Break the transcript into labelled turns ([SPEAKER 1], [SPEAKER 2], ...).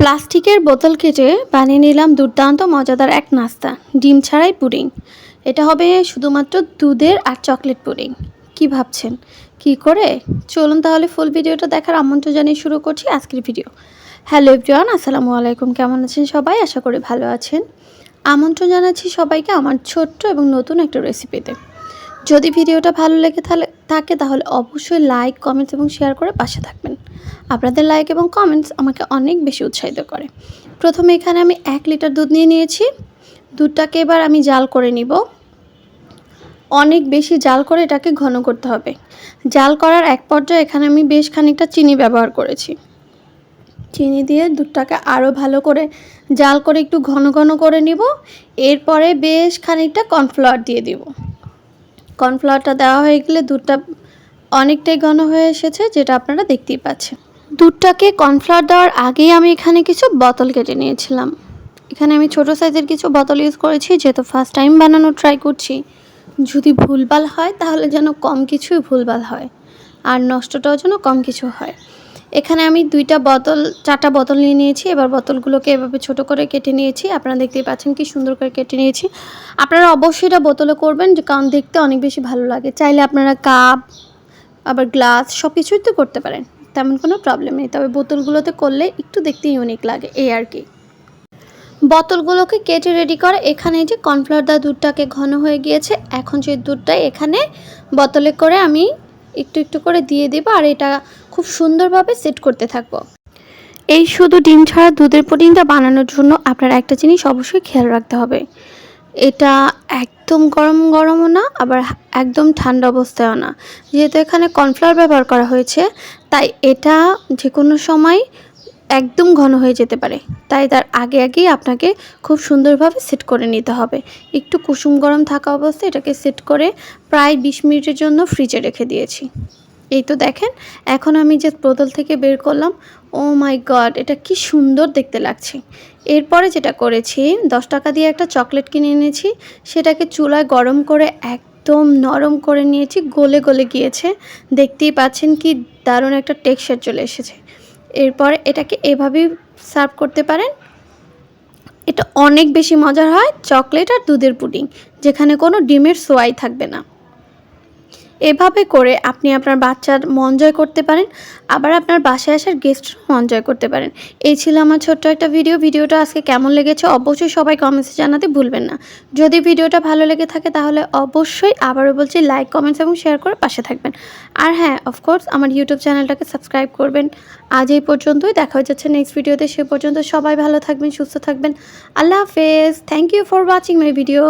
[SPEAKER 1] প্লাস্টিকের বোতল কেটে বানিয়ে নিলাম দুর্দান্ত, মজাদার এক নাস্তা। ডিম ছাড়াই পুডিং। এটা হবে শুধুমাত্র দুধের আর চকলেট পুডিং। কি ভাবছেন? কি করে? চলুন তাহলে ফুল ভিডিওটা দেখার আমন্ত্রণ জানিয়ে শুরু করছি আজকের ভিডিও। হ্যালো এভরিওয়ান আসসালামু আলাইকুম। কেমন আছেন সবাই? আশা করি ভালো আছেন। আমন্ত্রণ জানাচ্ছি সবাইকে আমার ছোট্ট এবং নতুন একটা রেসিপিতে যদি ভিডিওটা ভালো লেগে তাহলে থাকে, তাহলে অবশ্যই লাইক কমেন্টস এবং শেয়ার করে পাশে থাকবেন। আপনাদের লাইক এবং কমেন্টস আমাকে অনেক বেশি উৎসাহিত করে। প্রথমে এখানে আমি এক লিটার দুধ নিয়ে নিয়েছি। দুধটাকে এবার আমি জাল করে নিব। অনেক বেশি জাল করে এটাকে ঘন করতে হবে। জাল করার এক পর্যায়ে এখানে আমি বেশ খানিকটা চিনি ব্যবহার করেছি। চিনি দিয়ে দুধটাকে আরও ভালো করে জাল করে একটু ঘন ঘন করে নিব। এরপরে বেশ খানিকটা কর্নফ্লাওয়ার দিয়ে দিব। কর্নফ্লাওয়ারটা দেওয়া হয়ে গেলে দুধটা অনেকটাই ঘন হয়ে এসেছে, যেটা আপনারা দেখতেই পাচ্ছেন। দুধটাকে কর্নফ্লাওয়ার দেওয়ার আগেই আমি এখানে কিছু বোতল কেটে নিয়েছিলাম। এখানে আমি ছোট সাইজের কিছু বোতল ইউজ করেছি, যেহেতু ফার্স্ট টাইম বানানো ট্রাই করছি। যদি ভুলভাল হয়, তাহলে যেন কম কিছুই ভুলভাল হয়, আর নষ্টটাও যেন কম কিছু হয়। এখানে আমি দুইটা বোতল, চারটা বোতল নিয়ে নিয়েছি। এবার বোতলগুলোকে এভাবে ছোট করে কেটে নিয়েছি। আপনারা দেখতেই পাচ্ছেন কি সুন্দর করে কেটে নিয়েছি। আপনারা অবশ্যই এটা বোতলে করবেন, যে কারণ দেখতে অনেক বেশি ভালো লাগে। চাইলে আপনারা কাপ, আবার গ্লাস সব কিছুই তো করতে পারেন। তেমন কোনো প্রবলেম নেই। তবে বোতলগুলোতে করলে একটু দেখতে ইউনিক লাগে, এই আর কি। বোতলগুলোকে কেটে রেডি করে, এখানে যে কর্নফ্লাওয়ার দুধটাকে ঘন হয়ে গিয়েছে। এখন সেই দুধটাই এখানে বোতলে করে আমি একটু একটু করে দিয়ে দেবো। আর এটা খুব সুন্দরভাবে সেট করতে থাকব। এই শুধু ডিম ছাড়া দুধের পুডিংটা বানানোর জন্য আপনার একটা জিনিস অবশ্যই খেয়াল রাখতে হবে। এটা একদম গরম গরমও না, আবার একদম ঠান্ডা অবস্থায়ও না। যেহেতু এখানে কর্নফ্লাওয়ার ব্যবহার করা হয়েছে, তাই এটা যে কোনো সময় একদম ঘন হয়ে যেতে পারে। তাই তার আগে আগেই আপনাকে খুব সুন্দরভাবে সেট করে নিতে হবে। একটু কুসুম গরম থাকা অবস্থায় এটাকে সেট করে প্রায় বিশ মিনিটের জন্য ফ্রিজে রেখে দিয়েছি। এই তো দেখেন, এখন আমি যে বোতল থেকে বের করলাম, ও মাই গড, এটা কি সুন্দর দেখতে লাগছে। এরপরে যেটা করেছি, দশ টাকা দিয়ে একটা চকলেট কিনে এনেছি, সেটাকে চুলায় গরম করে একদম নরম করে নিয়েছি, গলে গলে গিয়েছে। দেখতেই পাচ্ছেন কি দারুণ একটা টেক্সচার চলে এসেছে। এরপর এটাকে এভাবেই সার্ভ করতে পারেন। এটা অনেক বেশি মজার হয়, চকলেট আর দুধের পুডিং, যেখানে কোনো ডিমের সোয়াই থাকবে না। এভাবে করে আপনি আপনার বাচ্চার মন জয় করতে পারেন, আবার আপনার বাসায় আসার গেস্ট মন জয় করতে পারেন। এই ছিল আমার ছোট্ট একটা ভিডিও ভিডিওটা আজকে কেমন লেগেছে অবশ্যই সবাই কমেন্টসে জানাতে ভুলবেন না। যদি ভিডিওটা ভালো লেগে থাকে তাহলে অবশ্যই আবারও বলছি লাইক কমেন্টস এবং শেয়ার করে পাশে থাকবেন। আর হ্যাঁ অফকোর্স আমার ইউটিউব চ্যানেলটাকে সাবস্ক্রাইব করবেন। আজ এই পর্যন্তই, দেখা হয়ে যাচ্ছে নেক্সট ভিডিওতে সে পর্যন্ত সবাই ভালো থাকবেন, সুস্থ থাকবেন। আল্লাহ হাফেজ। Thank you for watching my video